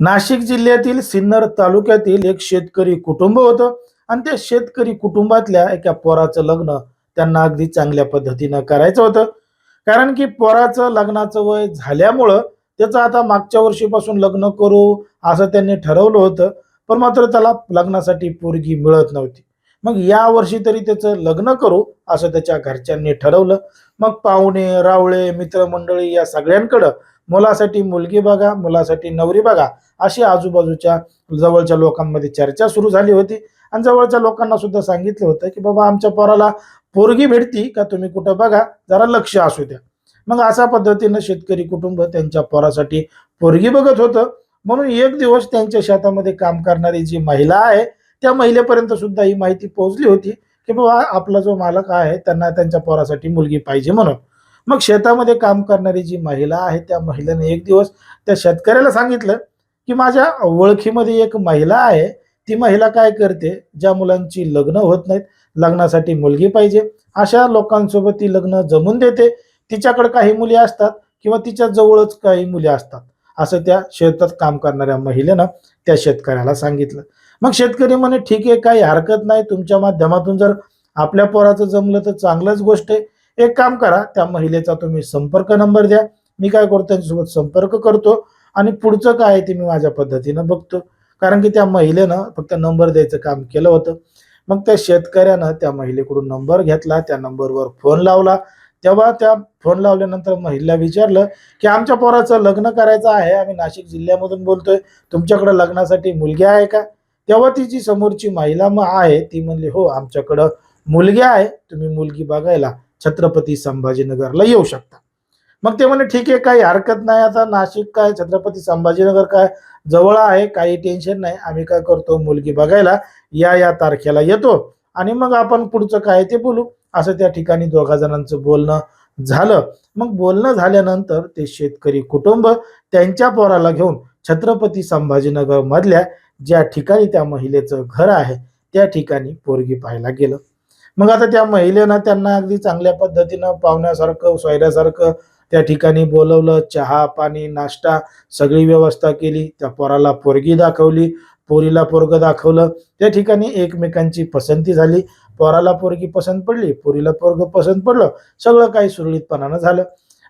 नाशिक जिल्ह्यातील सिन्नर तालुक्यातील एक शेतकरी कुटुंब होतं. आणि त्या शेतकरी कुटुंबातल्या एका पोराचं लग्न त्यांना अगदी चांगल्या पद्धतीनं करायचं होतं. कारण की पोराचं लग्नाचं वय झाल्यामुळं त्याचं आता मागच्या वर्षीपासून लग्न करू असं त्यांनी ठरवलं होतं. पण मात्र त्याला लग्नासाठी पोरगी मिळत नव्हती. मग या वर्षी तरी त्याचं लग्न करू असं त्याच्या घरच्यांनी ठरवलं. मग पाहुणे रावळे मित्रमंडळी या सगळ्यांकडं मुलासाठी मुलगी बघा मुलासाठी नवरी बघा अशी आजूबाजूच्या जवळच्या लोकांमध्ये चर्चा सुरू झाली होती. आणि जवळच्या लोकांना सुद्धा सांगितलं होतं की बाबा आमच्या पोराला पोरगी भेटती का तुम्ही कुठं बघा जरा लक्ष असू द्या. मग अशा पद्धतीनं शेतकरी कुटुंब त्यांच्या पोरासाठी पोरगी बघत होतं. म्हणून एक दिवस त्यांच्या शेतामध्ये काम करणारी जी महिला आहे त्या महिलेपर्यंत सुद्धा ही माहिती पोहोचली होती की बाबा आपला जो मालक आहे त्यांना त्यांच्या पोरासाठी मुलगी पाहिजे म्हणून. मग शेतामध्ये काम करणारी जी महिला आहे त्या महिलेने एक दिवस त्या शेतकऱ्याला सांगितलं की माझ्या ओळखीमध्ये एक महिला आहे ती महिला काय करते? ज्या मुलांची लग्न होत नाहीत लग्नासाठी मुलगी पाहिजे. अशा लोकांसोबत ती लग्न जमून देते. तिच्याकडे काही मुली असतात किंवा तिच्या जवळच काही मुली असतात असं त्या शेतात काम करणाऱ्या महिलेनं त्या शेतकऱ्याला सांगितलं. मग शेतकरी म्हणे ठीक आहे काही हरकत नाही. तुमच्या माध्यमातून जर आपल्या पोराचं जमलं तर चांगलंच गोष्ट आहे. एक काम करा त्या महिलेचा तुम्ही संपर्क नंबर द्या. मी काय करतो त्यांच्यासोबत संपर्क करतो आणि पुढचं काय आहे ते मी माझ्या पद्धतीनं बघतो. कारण की त्या महिलेनं फक्त नंबर द्यायचं काम केलं होतं. मग त्या शेतकऱ्यानं त्या महिलेकडून नंबर घेतला त्या नंबरवर फोन लावला. तेव्हा त्या फोन लावल्यानंतर महिला विचारलं की आमच्या पोराचं लग्न करायचं आहे आम्ही नाशिक जिल्ह्यामधून बोलतोय. तुमच्याकडं लग्नासाठी मुलगी आहे का? तेव्हा ती जी समोरची महिला मग आहे ती म्हणली हो आमच्याकडं मुलगी आहे. तुम्ही मुलगी बघायला. छत्रपती संभाजीनगरला येऊ शकता. मग ते म्हणे ठीक आहे काही हरकत नाही आता नाशिक काय छत्रपती संभाजीनगर काय जवळ आहे काही टेन्शन नाही आम्ही काय करतो मुलगी बघायला या या तारखेला येतो आणि मग आपण पुढचं काय ते बोलू. असं त्या ठिकाणी दोघा जणांचं बोलणं झालं. मग बोलणं झाल्यानंतर ते शेतकरी कुटुंब त्यांच्या पोराला घेऊन छत्रपती संभाजीनगर मधल्या ज्या ठिकाणी त्या महिलेचं घर आहे त्या ठिकाणी पोरगी पाहायला गेलं. मग आता त्या महिलेनं त्यांना अगदी चांगल्या पद्धतीनं पाहुण्यासारखं सोयऱ्यासारखं त्या ठिकाणी बोलवलं चहा पाणी नाश्ता सगळी व्यवस्था केली. त्या पोराला पोरगी दाखवली पोरीला पोरग दाखवलं. त्या ठिकाणी एकमेकांची पसंती झाली. पोराला पोरगी पसंत पडली पोरीला पोरग पसंत पडलं. सगळं काही सुरळीतपणानं झालं.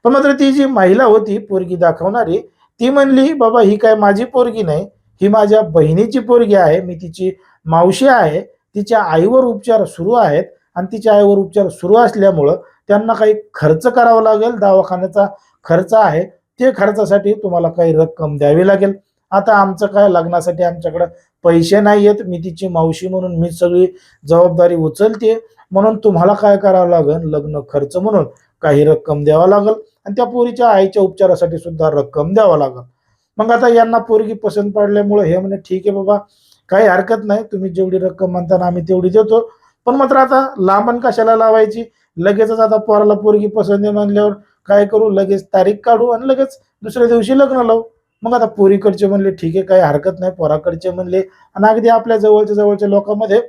पण मात्र ती जी महिला होती पोरगी दाखवणारी ती म्हणली बाबा ही काय माझी पोरगी नाही. ही माझ्या बहिणीची पोरगी आहे. मी तिची मावशी आहे. तिच्या आईवर उपचार सुरू आहेत आणि तिच्या आईवर उपचार सुरू असल्यामुळं त्यांना काही खर्च करावा लागेल दवाखान्याचा खर्च आहे ते खर्चासाठी तुम्हाला काही रक्कम द्यावी लागेल. आता आमचं काय लग्नासाठी आमच्याकडं पैसे नाही आहेत मी तिची मावशी म्हणून मी सगळी जबाबदारी उचलते. म्हणून तुम्हाला काय करावं लागेल लग्न खर्च म्हणून काही रक्कम द्यावा लागेल आणि त्या पोरीच्या आईच्या उपचारासाठी सुद्धा रक्कम द्यावा लागेल. मग आता यांना पोरगी पसंत पडल्यामुळे हे म्हणे ठीक आहे बाबा काही हरकत नाही. तुम्ही जेवढी रक्कम म्हणताना आम्ही तेवढी देतो. पण मात्र आता लांबण कशाला लावायची? लगेचच आता पोराला पोरगी पसंत म्हणल्यावर काय करू? लगेच तारीख काढू आणि लगेच दुसऱ्या दिवशी लग्न लावू. मग आता पोरीकडचे म्हणले ठीक आहे काही हरकत नाही. पोराकडचे म्हणले आणि अगदी आपल्या जवळच्या जवळच्या लोकांमध्ये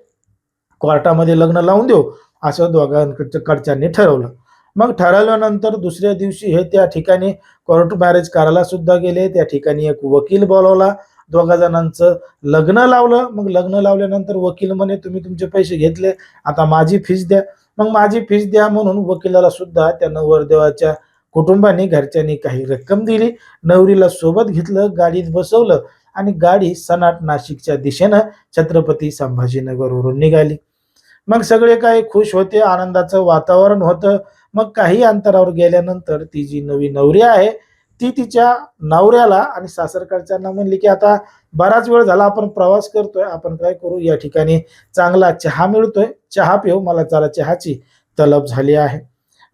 कोर्टामध्ये लग्न लावून देऊ. असं दोघांकडच्या कडच्यांनी ठरवलं. मग ठरवल्यानंतर दुसऱ्या दिवशी हे त्या ठिकाणी कोर्ट मॅरेज करायला सुद्धा गेले. त्या ठिकाणी एक वकील बोलवला. दोघा जणांचं लग्न लावलं. मग लग्न लावल्यानंतर वकील म्हणे तुम्ही तुमचे पैसे घेतले आता माझी फीज द्या. मग माझी फीज द्या म्हणून वकिलाला सुद्धा त्या नवरदेवाच्या कुटुंबाने घरच्यांनी काही रक्कम दिली. नवरीला सोबत घेतलं गाडीत बसवलं आणि गाडी सनाट नाशिकच्या दिशेनं छत्रपती संभाजीनगरवरून निघाली. मग सगळे काही खुश होते आनंदाचं वातावरण होतं. मग काही अंतरावर गेल्यानंतर ती जी नवी नवरी आहे ती तिच्या नवऱ्याला आणि सासरकडच्यांना म्हणली की आता बराच वेळ झाला आपण प्रवास करतोय आपण काय करू? या ठिकाणी चांगला चहा मिळतोय. चहा पिऊ मला जरा चहाची तलब झाली आहे.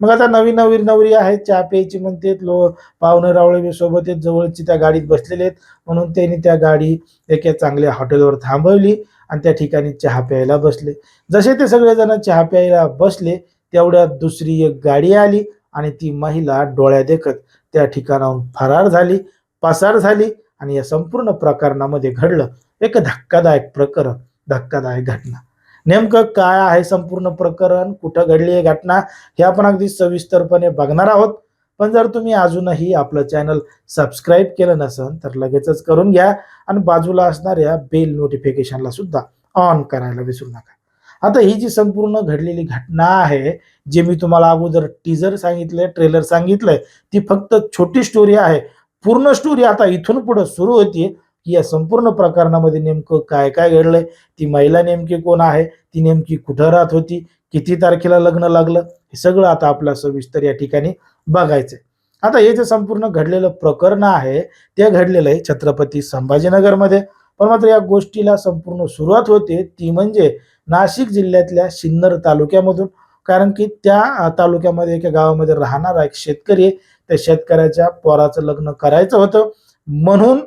मग आता नवीन नवीन नवरी आहे चहा प्यायची म्हणतात लो पाहुणे रावळे सोबत आहेत जवळची त्या गाडीत बसलेले आहेत. म्हणून त्यांनी त्या गाडी एका चांगल्या हॉटेलवर थांबवली आणि त्या ठिकाणी चहा प्यायला बसले. जसे ते सगळेजण चहा प्यायला बसले तेवढ्यात दुसरी एक गाडी आली आणि ती महिला डोळ्या देखत त्या ठिकाणाहून फरार झाली पसार झाली आणि या संपूर्ण प्रकरणामध्ये घडलं एक धक्कादायक प्रकरण धक्कादायक घटना. नेमकं काय आहे संपूर्ण प्रकरण? कुठं घडली ही घटना? हे आपण अगदी सविस्तरपणे बघणार आहोत. पण जर तुम्ही अजूनही आपलं चॅनल सबस्क्राईब केलं नसेल तर लगेचच करून घ्या आणि बाजूला असणाऱ्या बेल नोटिफिकेशनला सुद्धा ऑन करायला विसरू नका. आता ही जी संपूर्ण घडलेली घटना आहे जे मी तुम्हाला अगोदर टीजर सांगितलंय ट्रेलर सांगितलंय ती फक्त छोटी स्टोरी आहे. पूर्ण स्टोरी आता इथून पुढे सुरू होती. की या संपूर्ण प्रकरणामध्ये नेमकं काय काय घडलंय? ती महिला नेमकी कोण आहे? ती नेमकी कुठं राहत होती? किती तारखेला लग्न लागलं? हे सगळं आता आपल्या सविस्तर या ठिकाणी बघायचंय. आता हे जे संपूर्ण घडलेलं प्रकरण आहे ते घडलेलं आहे छत्रपती संभाजीनगरमध्ये. पण मात्र या गोष्टीला संपूर्ण सुरुवात होते ती म्हणजे नाशिक जिल्ह्यातल्या सिन्नर तालुक्यामधून. कारण की त्या तालुक्यामध्ये एका गावामध्ये राहणारा एक शेतकरी आहे. त्या शेतकऱ्याच्या पोराचं लग्न करायचं होतं. म्हणून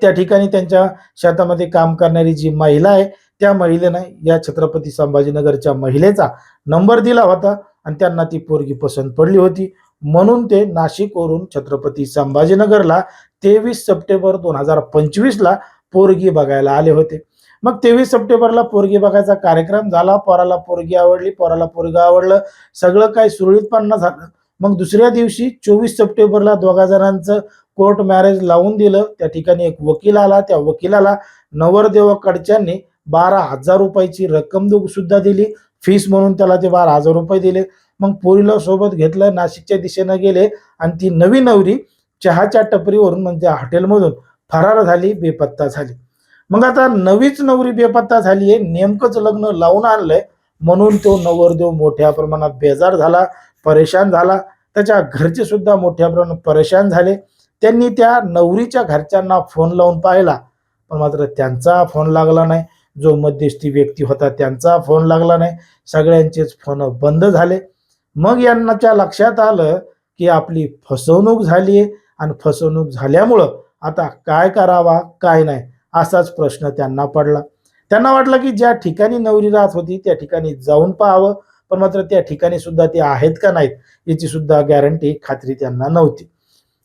त्या ठिकाणी त्यांच्या शेतामध्ये काम करणारी जी महिला आहे त्या महिलेनं या छत्रपती संभाजीनगरच्या महिलेचा नंबर दिला होता आणि त्यांना ती पोरगी पसंत पडली होती. म्हणून ते नाशिकवरून छत्रपती संभाजीनगरला तेवीस सप्टेंबर दोन हजार पंचवीसला पोरगी बघायला आले होते. मग तेवीस सप्टेंबरला पोरगी बघायचा कार्यक्रम झाला पोराला पोरगी आवडली पोराला पोरगा आवडलं सगळं काही सुरळीतपणा झालं. मग दुसऱ्या दिवशी चोवीस सप्टेंबरला दोघा जणांचं कोर्ट मॅरेज लावून दिलं. त्या ठिकाणी एक वकील आला त्या वकिलाला नवरदेवाकडच्यांनी बारा हजार रुपयाची रक्कम सुद्धा दिली. फीस म्हणून त्याला ते बारा हजार रुपये दिले. मग पोरीला सोबत घेतलं नाशिकच्या दिशेनं गेले आणि ती नवी नवरी चहाच्या टपरीवरून म्हणजे हॉटेलमधून फरार झाली बेपत्ता झाली. मग आता नवीच नवरी बेपत्ता झाली आहे. नेमकंच लग्न लावून आणलंय. म्हणून तो नवरदेव मोठ्या प्रमाणात बेजार झाला परेशान झाला. त्याच्या घरचे सुद्धा मोठ्या प्रमाणात परेशान झाले. त्यांनी त्या नवरीच्या घरच्यांना फोन लावून पाहिला. पण मात्र त्यांचा फोन लागला नाही. जो मध्यस्थी व्यक्ती होता त्यांचा फोन लागला नाही. सगळ्यांचेच फोन बंद झाले. मग यांनाच्या लक्षात आलं की आपली फसवणूक झाली आहे आणि फसवणूक झाल्यामुळं आता काय करावा काय नाही. असाच प्रश्न त्यांना पडला. त्यांना वाटलं की ज्या ठिकाणी नवरी राहत होती त्या ठिकाणी जाऊन पाहावं पण मात्र त्या ठिकाणी सुद्धा ते आहेत का नाहीत याची सुद्धा गॅरंटी खात्री त्यांना नव्हती.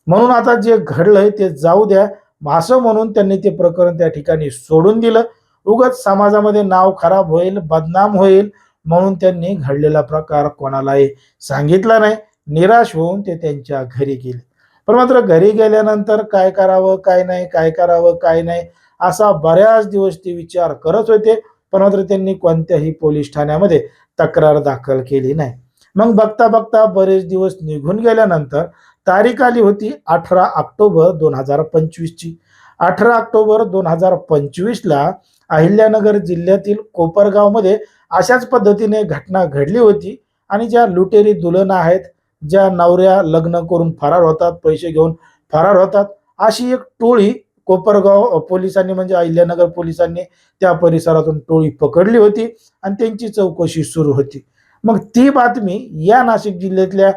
म्हणून आता जे घडलंय ते जाऊ द्या. असं म्हणून त्यांनी ते प्रकरण त्या ठिकाणी सोडून दिलं. उगाच समाजामध्ये नाव खराब होईल बदनाम होईल म्हणून त्यांनी घडलेला प्रकार कोणालाही सांगितला नाही. निराश होऊन ते त्यांच्या घरी गेले. पण मात्र घरी गेल्यानंतर काय करावं काय नाही काय करावं काय नाही असा बऱ्याच दिवस ते विचार करत होते पण मात्र त्यांनी कोणत्याही पोलीस ठाण्यामध्ये तक्रार दाखल केली नाही. मग बघता बघता बरेच दिवस निघून गेल्यानंतर तारीख आली होती अठरा ऑक्टोबर दोन हजार पंचवीसची अठरा ऑक्टोबर दोन हजार पंचवीसला अहिल्यानगर जिल्ह्यातील कोपरगावमध्ये अशाच पद्धतीने घटना घडली होती आणि ज्या लुटेरी दुलना आहेत ज्या नवऱ्या लग्न करून फरार होतात पैसे घेऊन फरार होतात अशी एक टोळी कोपरगाव पोलिसांनी म्हणजे अहिल्यानगर पोलिसांनी त्या परिसरातून टोळी पकडली होती आणि त्यांची चौकशी सुरू होती. मग ती बातमी या नाशिक जिल्ह्यातल्या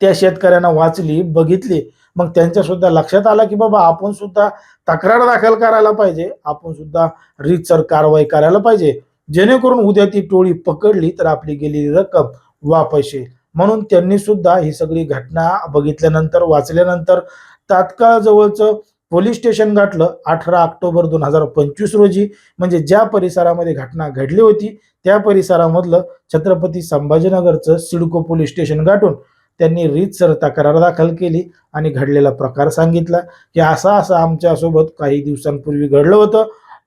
त्या शेतकऱ्यांना वाचली बघितली. मग त्यांच्या सुद्धा लक्षात आलं की बाबा आपण सुद्धा तक्रार दाखल करायला पाहिजे. आपण सुद्धा रीतसर कारवाई करायला पाहिजे. जेणेकरून उद्या ती टोळी पकडली तर आपली गेलेली रक्कम वापस येईल. म्हणून त्यांनी सुद्धा ही सगळी घटना बघितल्यानंतर वाचल्यानंतर तात्काळ जवळचं पोलीस स्टेशन गाठलं अठरा ऑक्टोबर दोन हजार पंचवीस रोजी. म्हणजे ज्या परिसरामध्ये घटना घडली होती त्या परिसरामधलं छत्रपती संभाजीनगरचं सिडको पोलीस स्टेशन गाठून त्यांनी रीतसर तक्रार दाखल केली आणि घडलेला प्रकार सांगितला. की असा असं आमच्यासोबत काही दिवसांपूर्वी घडलं होतं.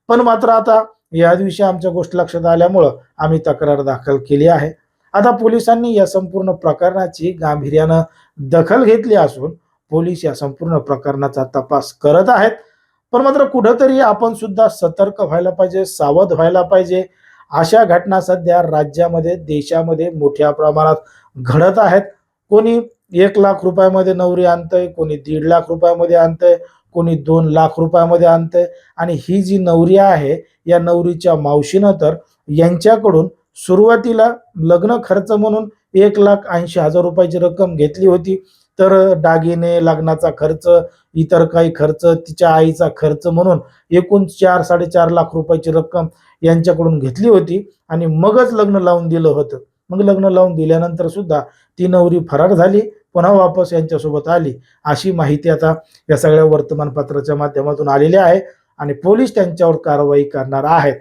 पण मात्र आता या दिवशी आमच्या गोष्ट लक्षात आल्यामुळं आम्ही तक्रार दाखल केली आहे. आता पोलिसांनी या संपूर्ण प्रकरणाची गांभीर्यानं दखल घेतली असून पोलीस या संपूर्ण प्रकरणाचा तपास करत आहेत. पण मात्र कुठंतरी आपण सुद्धा सतर्क व्हायला पाहिजे सावध व्हायला पाहिजे. अशा घटना सध्या राज्यामध्ये देशामध्ये मोठ्या प्रमाणात घडत आहेत. कोणी एक लाख रुपयामध्ये नवरी आणतंय कोणी दीड लाख रुपयामध्ये आणतंय कोणी दोन लाख रुपयामध्ये आणतंय. आणि ही जी नवरी आहे या नवरीच्या मावशीनं तर यांच्याकडून सुरुवातीला लग्न खर्च म्हणून एक लाख ऐंशी हजार रुपयाची रक्कम घेतली होती. तर दागिने लग्नाचा खर्च इतर काही खर्च तिच्या आईचा खर्च म्हणून एकूण चार साडेचार लाख रुपयाची रक्कम यांच्याकडून घेतली होती आणि मगच लग्न लावून दिलं होतं. मग लग्न लावून दिल्यानंतर सुद्धा ती नवरी फरार झाली पुन्हा वापस यांच्यासोबत आली. अशी माहिती आता या सगळ्या वर्तमानपत्राच्या माध्यमातून आलेली आहे आणि पोलीस त्यांच्यावर कारवाई करणार आहेत.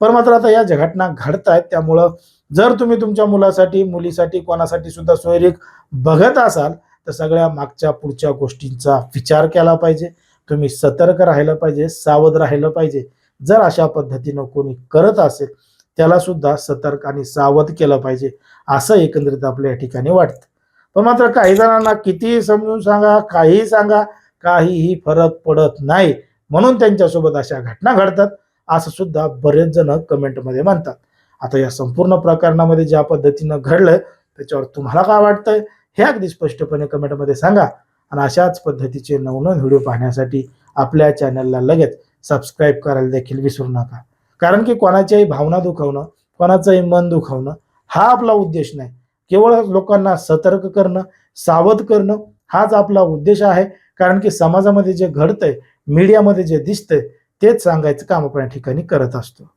पण मात्र आता या घटना घडत आहेत त्यामुळं जर तुम्ही तुमच्या मुलासाठी मुलीसाठी कोणासाठी सुद्धा सोयरीक बघत असाल तर सगळ्या मागच्या पुढच्या गोष्टींचा विचार केला पाहिजे. तुम्ही सतर्क राहिलं पाहिजे सावध राहिलं पाहिजे. जर अशा पद्धतीनं कोणी करत असेल त्याला सुद्धा सतर्क आणि सावध केलं पाहिजे असं एकंदरीत आपल्या या ठिकाणी वाटतं. पण मात्र काही जणांना कितीही समजून सांगा काहीही सांगा काहीही फरक पडत नाही. म्हणून त्यांच्यासोबत अशा घटना घडतात असं सुद्धा बरेच जण कमेंटमध्ये म्हणतात. आता या संपूर्ण प्रकरणामध्ये ज्या पद्धतीनं घडलंय त्याच्यावर तुम्हाला काय वाटतंय? हे अगदी स्पष्टपणे कमेंटमध्ये सांगा. आणि अशाच पद्धतीचे नवनवीन व्हिडिओ पाहण्यासाठी आपल्या चॅनलला लगेच सबस्क्राईब करायला देखील विसरू नका. कारण की कोणाच्याही भावना दुखावणं कोणाचंही मन दुखावणं हा आपला उद्देश नाही. केवळ लोकांना सतर्क करणं सावध करणं हाच आपला उद्देश आहे. कारण की समाजामध्ये जे घडतंय मीडियामध्ये जे दिसतंय तेच सांगायचं काम आपण या ठिकाणी करत असतो.